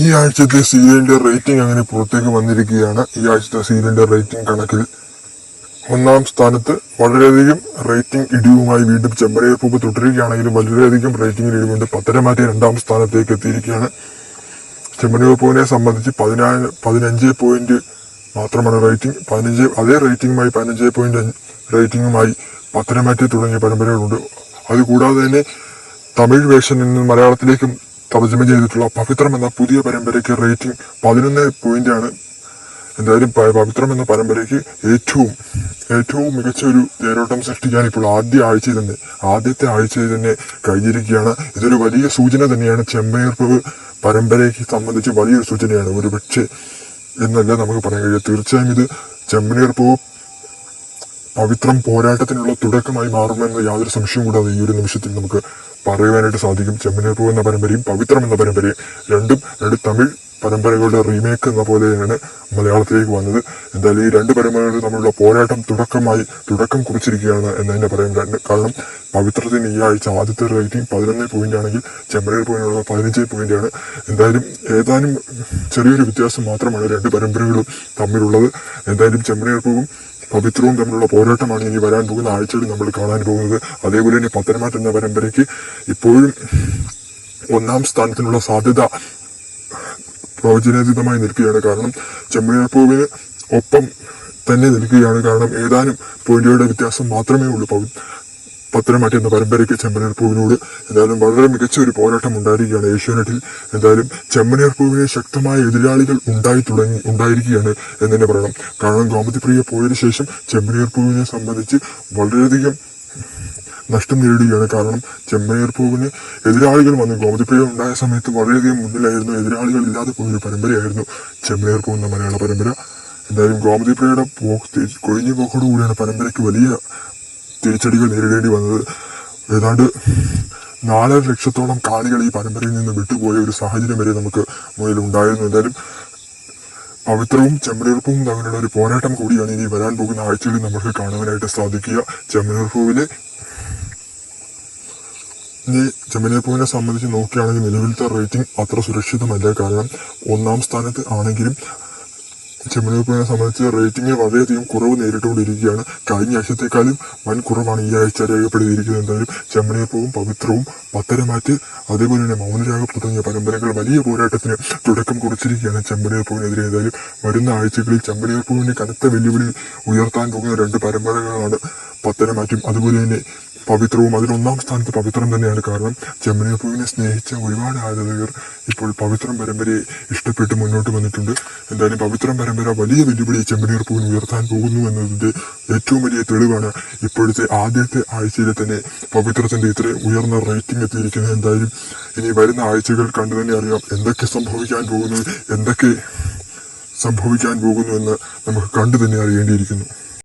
ഈ ആഴ്ചത്തെ സീരിയലിന്റെ റേറ്റിംഗ് അങ്ങനെ പുറത്തേക്ക് വന്നിരിക്കുകയാണ്. ഈ ആഴ്ചത്തെ സീരിയലിന്റെ റേറ്റിംഗ് കണക്കിൽ ഒന്നാം സ്ഥാനത്ത് വളരെയധികം റേറ്റിംഗ് ഇടിവുമായി വീണ്ടും ചെമ്പരയപ്പൂപ്പ് തുടരുകയാണെങ്കിലും വളരെയധികം റേറ്റിംഗിൽ ഇടിവുണ്ട്. പത്തരമാറ്റി രണ്ടാം സ്ഥാനത്തേക്ക് എത്തിയിരിക്കുകയാണ്. ചെമ്പനൂർ പൂവിനെ സംബന്ധിച്ച് പതിനാല് പതിനഞ്ച് പോയിന്റ് മാത്രമാണ് റേറ്റിംഗ്. പതിനഞ്ച് അതേ റേറ്റിംഗുമായി പതിനഞ്ച് പോയിന്റ് റേറ്റിംഗുമായി പത്തനമാറ്റി തുടങ്ങിയ പരമ്പരകളുണ്ട്. അതുകൂടാതെ തന്നെ തമിഴ് വേഷനിൽ നിന്ന് മലയാളത്തിലേക്കും തർജമ ചെയ്തിട്ടുള്ള പവിത്രം എന്ന പുതിയ പരമ്പരയ്ക്ക് റേറ്റിംഗ് പതിനൊന്ന് ആണ്. എന്തായാലും പവിത്രം എന്ന പരമ്പരയ്ക്ക് ഏറ്റവും ഏറ്റവും മികച്ച ഒരു തേരോട്ടം സൃഷ്ടിക്കാൻ ഇപ്പോൾ ആദ്യ ആഴ്ചയിൽ തന്നെ ആദ്യത്തെ ആഴ്ചയിൽ തന്നെ കഴിഞ്ഞിരിക്കുകയാണ്. ഇതൊരു വലിയ സൂചന തന്നെയാണ്. ചെമ്മയർപ്പവ് പരമ്പരയ്ക്ക് സംബന്ധിച്ച് വലിയൊരു സൂചനയാണ് ഒരു പക്ഷേ എന്നല്ല നമുക്ക് പറയാൻ കഴിയുക. തീർച്ചയായും ഇത് ചെമ്മനീർപ്പൂവ് പവിത്രം പോരാട്ടത്തിനുള്ള തുടക്കമായി മാറുമെന്ന് യാതൊരു സംശയവും കൂടാതെ ഈ ഒരു നിമിഷത്തിൽ നമുക്ക് പറയുവാനായിട്ട് സാധിക്കും. ചെമ്മനീർപ്പൂ എന്ന പരമ്പരയും പവിത്രം എന്ന പരമ്പരയും രണ്ടും രണ്ട് തമിഴ് പരമ്പരകളുടെ റീമേക്ക് എന്ന പോലെയാണ് മലയാളത്തിലേക്ക് വന്നത്. എന്തായാലും ഈ രണ്ട് പരമ്പരകൾ തമ്മിലുള്ള പോരാട്ടം തുടക്കമായി തുടക്കം കുറിച്ചിരിക്കുകയാണ് എന്ന് തന്നെ പറയാം രണ്ട് കാരണം പവിത്രത്തിന് ഈ ആഴ്ച ആദ്യത്തെ റേറ്റിംഗ് പതിനൊന്ന് പോയിന്റ് ആണെങ്കിൽ ചെമ്മനീർപ്പൂവിനുള്ള പതിനഞ്ച് പോയിന്റ് ആണ്. എന്തായാലും ഏതാനും ചെറിയൊരു വ്യത്യാസം മാത്രമാണ് രണ്ട് പരമ്പരകളും തമ്മിലുള്ളത്. എന്തായാലും ചെമ്മനീർപ്പൂവും പവിത്രവും തമ്മിലുള്ള പോരാട്ടമാണ് ഇനി വരാൻ പോകുന്ന ആഴ്ചയിൽ നമ്മൾ കാണാൻ പോകുന്നത്. അതേപോലെ തന്നെ പത്തനമാറ്റ എന്ന പരമ്പരയ്ക്ക് ഇപ്പോഴും ഒന്നാം സ്ഥാനത്തിനുള്ള സാധ്യത പ്രവചനാതീതമായി നിൽക്കുകയാണ്. കാരണം ചെമ്മനീർപ്പൂവിന് ഒപ്പം തന്നെ നിൽക്കുകയാണ്. കാരണം ഏതാനും പോയിന്റുകളുടെ വ്യത്യാസം മാത്രമേ ഉള്ളൂ. പത്തനംതിട്ട എന്ന പരമ്പരയ്ക്ക് ചെമ്മനീർപ്പൂവിനോട് എന്തായാലും വളരെ മികച്ച ഒരു പോരാട്ടം ഉണ്ടായിരിക്കുകയാണ് ഏഷ്യാനെറ്റിൽ. എന്തായാലും ചെമ്മനീർപ്പൂവിനെ ശക്തമായ എതിരാളികൾ ഉണ്ടായി തുടങ്ങി ഉണ്ടായിരിക്കുകയാണ് എന്ന് തന്നെ പറയണം. കാരണം ഗോമതിപ്രിയ പോയതിനു ശേഷം ചെമ്മനീർപ്പൂവിനെ സംബന്ധിച്ച് വളരെയധികം നഷ്ടം നേരിടുകയാണ്. കാരണം ചെമ്മനീർപ്പൂവിന് എതിരാളികൾ വന്നു. ഗോമതിപ്രിയ ഉണ്ടായ സമയത്ത് വളരെയധികം മുന്നിലായിരുന്നു. എതിരാളികൾ ഇല്ലാതെ പോയൊരു പരമ്പരയായിരുന്നു ചെമ്മനീർപ്പൂ എന്ന മലയാള പരമ്പര. എന്തായാലും ഗോമതിപ്രിയയുടെ പോക്ക് കൊഴിഞ്ഞു പോക്കോടുകൂടിയാണ് പരമ്പരയ്ക്ക് വലിയ തിരിച്ചടികൾ നേരിടേണ്ടി വന്നത്. ഏതാണ്ട് നാലര ലക്ഷത്തോളം കാണികൾ ഈ പരമ്പരയിൽ നിന്ന് വിട്ടുപോയ ഒരു സാഹചര്യം വരെ നമുക്ക് മുന്നിൽ ഉണ്ടായിരുന്നു എന്തായാലും പവിത്രവും ചെമ്മനീർപ്പും തമ്മിലുള്ള ഒരു പോരാട്ടം കൂടിയാണ് ഇനി വരാൻ പോകുന്ന ആഴ്ചയിൽ നമുക്ക് കാണുവാനായിട്ട് സാധിക്കുക. ചെമ്മനീർപ്പൂവിലെ ഇനി ചെമ്മനീർപ്പൂവിനെ സംബന്ധിച്ച് നോക്കുകയാണെങ്കിൽ നിലവിലത്തെ റേറ്റിംഗ് അത്ര സുരക്ഷിതമല്ല. കാരണം ഒന്നാം സ്ഥാനത്ത് ആണെങ്കിലും ചെമ്മനൂർപ്പൂവിനെ സംബന്ധിച്ച് റേറ്റിംഗിൽ വളരെയധികം കുറവ് നേരിട്ടുകൊണ്ടിരിക്കുകയാണ്. കഴിഞ്ഞ ആഴ്ചത്തെക്കാളും വൻ കുറവാണ് ഈ ആഴ്ച രേഖപ്പെടുത്തിയിരിക്കുന്നത്. എന്തായാലും ചെമ്മണിയപ്പവും പവിത്രവും പത്തരമാറ്റ് അതേപോലെ തന്നെ മൗനരാഗം തുടങ്ങിയ പരമ്പരകൾ വലിയ പോരാട്ടത്തിന് തുടക്കം കുറിച്ചിരിക്കുകയാണ് ചെമ്പനീർപ്പൂവിനെതിരെ ഏതായാലും വരുന്ന ആഴ്ചകളിൽ ചെമ്പനീർപ്പൂവിന് കനത്ത വെല്ലുവിളി ഉയർത്താൻ പോകുന്ന രണ്ട് പരമ്പരകളാണ് പത്തരമാറ്റും അതുപോലെ തന്നെ പവിത്രവും അതിൽ ഒന്നാം സ്ഥാനത്ത് പവിത്രം തന്നെയാണ്. കാരണം ചെമ്മനീർപ്പൂവിനെ സ്നേഹിച്ച ഒരുപാട് ആരാധകർ ഇപ്പോൾ പവിത്രം പരമ്പരയെ ഇഷ്ടപ്പെട്ട് മുന്നോട്ട് വന്നിട്ടുണ്ട്. എന്തായാലും പവിത്രം പരമ്പര വലിയ വെല്ലുവിളി ചെമ്മനീർപ്പൂവിന് ഉയർത്താൻ പോകുന്നു എന്നതിന്റെ ഏറ്റവും വലിയ തെളിവാണ് ഇപ്പോഴത്തെ ആദ്യത്തെ ആഴ്ചയിലെ തന്നെ പവിത്രത്തിന്റെ ഇത്രയും ഉയർന്ന റേറ്റിംഗ് എത്തിയിരിക്കുന്നത്. എന്തായാലും ഇനി വരുന്ന ആഴ്ചകൾ കണ്ടു തന്നെ അറിയാം എന്തൊക്കെ സംഭവിക്കാൻ പോകുന്നു എന്തൊക്കെ സംഭവിക്കാൻ പോകുന്നു എന്ന് നമുക്ക് കണ്ടു തന്നെ അറിയേണ്ടിയിരിക്കുന്നു.